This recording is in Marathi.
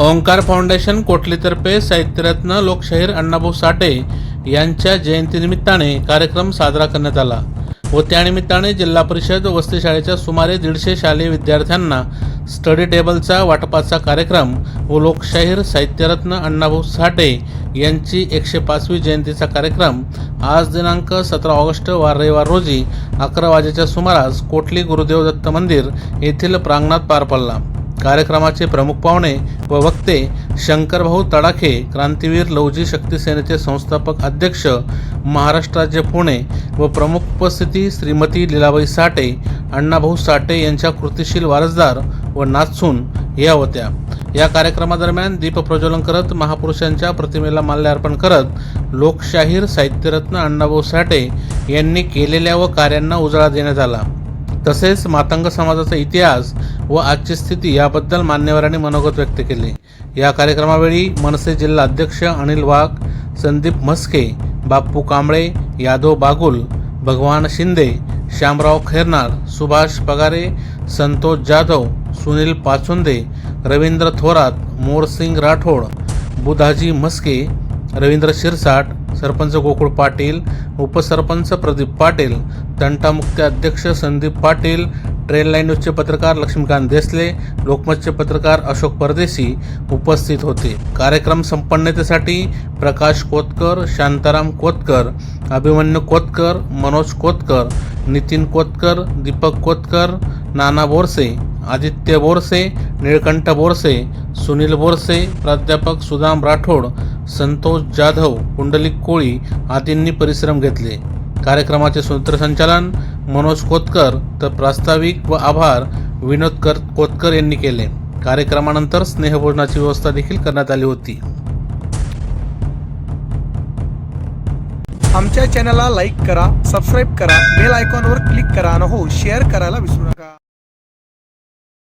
ओंकार फाउंडेशन कोटलीतर्फे साहित्यरत्न लोकशाहीर अण्णाभाऊ साठे यांच्या जयंतीनिमित्ताने कार्यक्रम साजरा करण्यात आला व त्यानिमित्ताने जिल्हा परिषद वस्तीशाळेच्या सुमारे दीडशे शालेय विद्यार्थ्यांना स्टडी टेबलचा वाटपाचा कार्यक्रम व लोकशाहीर साहित्यरत्न अण्णाभाऊ साठे यांची एकशे पाचवी जयंतीचा कार्यक्रम आज दिनांक सतरा ऑगस्ट वार रविवार रोजी अकरा वाजेच्या सुमारास कोटली गुरुदेव दत्त मंदिर येथील प्रांगणात पार पडला. कार्यक्रमाचे प्रमुख पाहुणे व वक्ते शंकरभाऊ तडाखे क्रांतीवीर लवजी शक्ती सेनेचे संस्थापक अध्यक्ष महाराष्ट्र राज्य पुणे व प्रमुख उपस्थिती श्रीमती लीलाबाई साठे अण्णाभाऊ साठे यांच्या कृतिशील वारसदार व नाचून या होत्या. या कार्यक्रमादरम्यान दीप प्रज्वलन करत महापुरुषांच्या प्रतिमेला माल्यार्पण करत लोकशाहीर साहित्यरत्न अण्णाभाऊ साठे यांनी केलेल्या व कार्यांना उजाळा देण्यात आला. तसेच मातंग समाजाचा इतिहास व आजची स्थिती याबद्दल मान्यवरांनी मनोगत व्यक्त केले. या कार्यक्रमावेळी मनसे जिल्हा अध्यक्ष अनिल वाघ संदीप म्हस्के बाप्पू कांबळे यादव बागुल भगवान शिंदे श्यामराव खैरनार सुभाष पगारे संतोष जाधव सुनील पाचुंदे रवींद्र थोरात मोरसिंग राठोड बुधाजी म्हस्के रवींद्र शिरसाट सरपंच गोकुळ पाटील उपसरपंच प्रदीप पाटील तंटामुक्ती अध्यक्ष संदीप पाटील ट्रेन लाईन न्यूजचे पत्रकार लक्ष्मीकांत देसले लोकमतचे पत्रकार अशोक परदेशी उपस्थित होते. कार्यक्रम संपन्नतेसाठी प्रकाश कोतकर शांताराम कोतकर अभिमन्यू कोतकर मनोज कोतकर नितीन कोतकर दीपक कोतकर नाना बोरसे आदित्य बोरसे निळकंठ बोरसे सुनील बोरसे प्राध्यापक सुदाम राठोड संतोष जाधव पुंडलिक कोळी आदींनी परिश्रम घेतले. कार्यक्रमाचे सूत्रसंचालन मनोज कोतकर तर प्रास्ताविक व आभार विनोद कर कोतकर यांनी केले. कार्यक्रमानंतर स्नेहभोजनाची व्यवस्था देखील करण्यात आली होती. आमच्या चॅनलला लाईक करा सबस्क्राईब करा बेल आयकॉनवर क्लिक करा आणि हो शेअर करायला विसरू नका.